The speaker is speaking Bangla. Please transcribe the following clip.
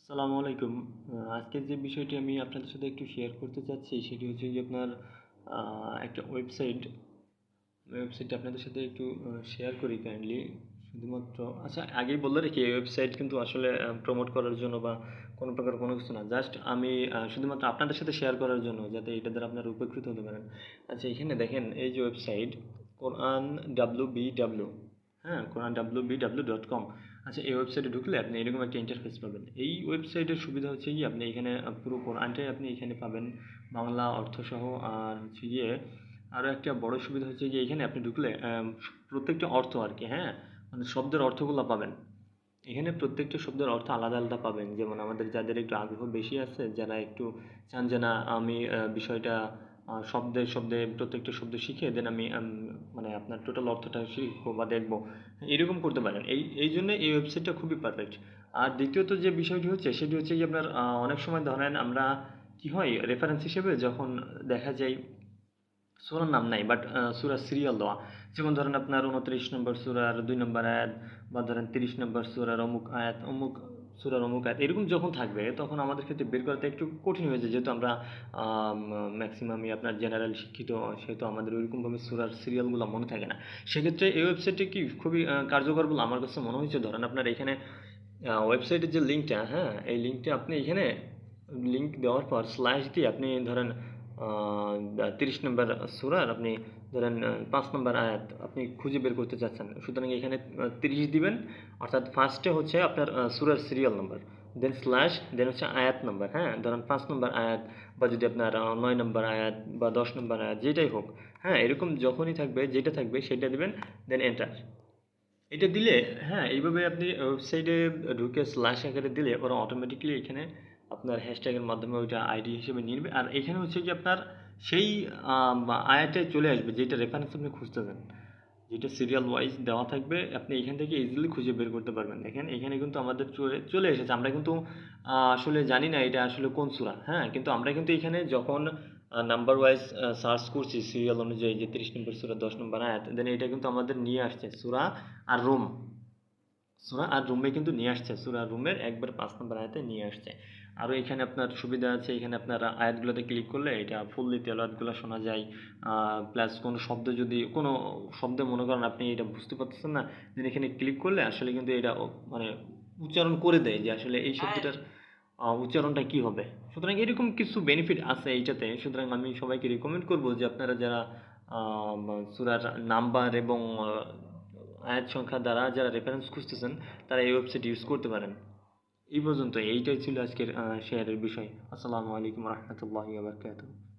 আসসালামু আলাইকুম। আজকের যে বিষয়টি আমি আপনাদের সাথে একটু শেয়ার করতে চাচ্ছি, সেটি হচ্ছে যে আপনার একটা ওয়েবসাইট ওয়েবসাইটটা আপনাদের সাথে একটু শেয়ার করি কাইন্ডলি শুধুমাত্র আচ্ছা আগেই বললে রেখে, এই ওয়েবসাইট কিন্তু আসলে প্রমোট করার জন্য বা কোনো প্রকার কোনো কিছু না। জাস্ট আমি শুধুমাত্র আপনাদের সাথে শেয়ার করার জন্য, যাতে এটা দ্বারা আপনারা উপকৃত হতে পারেন। আচ্ছা এখানে দেখেন, এই যে website Quran W B W হ্যাঁ Quran W B W dot com আচ্ছা এই ওয়েবসাইটে ঢুকলে আপনি এরকম একটা ইন্টারফেস পাবেন। এই ওয়েবসাইটের সুবিধা হচ্ছে কি? আপনি এখানে পুরো কোরআনটাই আপনি এখানে পাবেন। বাংলা অর্থসহ আর হচ্ছে গিয়ে আরও একটা বড় সুবিধা হচ্ছে যে এখানে আপনি ঢুকলে প্রত্যেকটা অর্থ আর কি হ্যাঁ? মানে শব্দের অর্থগুলো পাবেন। এখানে প্রত্যেকটা শব্দের অর্থ আলাদা আলাদা পাবেন। যেমন আমাদের যাদের একটু আগ্রহ বেশি আছে, যারা একটু চান যে না, আমি বিষয়টা শব্দে শব্দে, প্রত্যেকটা শব্দ শিখে দেন আমি মানে আপনার টোটাল অর্থটা শিখব বা দেখব। এরকম করতে পারেন। এই এই জন্য এই ওয়েবসাইটটা খুবই পারফেক্ট আর দ্বিতীয়ত যে বিষয়টি হচ্ছে, সেটি হচ্ছে যে আপনার অনেক সময় ধরেন আমরা কি হয় রেফারেন্স হিসেবে যখন দেখা যায়, সুরার নাম নাই বাট সুরার সিরিয়াল দেওয়া। যেমন ধরেন আপনার উনত্রিশ নম্বর সুরার দুই নম্বর আয়াত, বা ধরেন তিরিশ নম্বর সুরার অমুক আয়াত, অমুক সুরার অমুক আয়াত, এরকম যখন থাকবে, তখন আমাদের ক্ষেত্রে বের করাতে একটু কঠিন হয়ে যায়। যেহেতু আমরা ম্যাক্সিমামই আপনার জেনারেল শিক্ষিত, সেহেতু আমাদের ওইরকমভাবে সুরার সিরিয়ালগুলো মনে থাকে না। সেক্ষেত্রে এই ওয়েবসাইটটি কি খুবই কার্যকর বলে আমার কাছে মনে হয়েছে। ধরেন আপনার এখানে ওয়েবসাইটের যে লিঙ্কটা হ্যাঁ এই লিঙ্কটা আপনি এখানে লিঙ্ক দেওয়ার পর স্ল্যাশ দিয়ে আপনি ধরেন তিরিশ নম্বর সুরার আপনি ধরেন পাঁচ নম্বর আয়াত আপনি খুঁজে বের করতে চাচ্ছেন। সুতরাং এখানে তিরিশ দিবেন, অর্থাৎ ফার্স্টে হচ্ছে আপনার সুরার serial number then slash then হচ্ছে আয়াত নাম্বার হ্যাঁ? ধরেন পাঁচ নম্বর আয়াত, বা যদি আপনার নয় নম্বর আয়াত, বা দশ নম্বর আয়াত, যেটাই হোক হ্যাঁ? এরকম যখনই থাকবে, যেটা থাকবে, সেটা দিবেন দেন এন্টার এটা দিলে হ্যাঁ এইভাবে আপনি ওয়েবসাইটে ঢুকে স্ল্যাশ আকারে দিলে, ওরা অটোমেটিকলি এখানে আপনার হ্যাশট্যাগের মাধ্যমে ওইটা আইডি হিসেবে নেবে। আর এখানে হচ্ছে কি আপনার সেই আয়াতে চলে আসবে যেটা রেফারেন্স আপনি খুঁজতেছেন যেটা সিরিয়াল ওয়াইজ দেওয়া থাকবে, আপনি এখান থেকে ইজিলি খুঁজে বের করতে পারবেন। দেখেন, এখানে কিন্তু আমাদের চলে চলে এসেছে। আমরা কিন্তু আসলে জানি না এটা আসলে কোন সুরা হ্যাঁ? কিন্তু আমরা কিন্তু এখানে যখন নাম্বার ওয়াইজ সার্চ করছি সিরিয়াল অনুযায়ী যে তিরিশ নম্বর সুরা, দশ নম্বর আয়াত দেন এটা কিন্তু আমাদের নিয়ে আসছে। সুরা আর রুম। সুরা আর রুমে কিন্তু নিয়ে আসছে সুরা রুমের একবার পাঁচ নম্বর আয়াতে নিয়ে আসছে। আরও এখানে আপনার সুবিধা আছে এখানে আপনার আয়াতগুলোতে ক্লিক করলে এটা ফুললি তেলাওয়াতগুলো শোনা যায়। প্লাস কোনো শব্দ যদি কোনো শব্দে মনে করেন আপনি এটা বুঝতে পারতেছেন না দেন এখানে ক্লিক করলে আসলে কিন্তু এটা মানে উচ্চারণ করে দেয় যে আসলে এই শব্দটার উচ্চারণটা কি হবে। সুতরাং এরকম কিছু বেনিফিট আছে এইটাতে সুতরাং আমি সবাইকে রিকমেন্ড করব যে আপনারা যারা সুরার নাম্বার এবং আয়াত সংখ্যা দ্বারা যারা রেফারেন্স খুঁজতেছেন, তারা এই ওয়েবসাইট ইউজ করতে পারেন। এই পর্যন্ত, এইটাই ছিল আজকের শেয়ারের বিষয়। আসসালামু আলাইকুম রহমতুল্লাহ বারকাতুহ।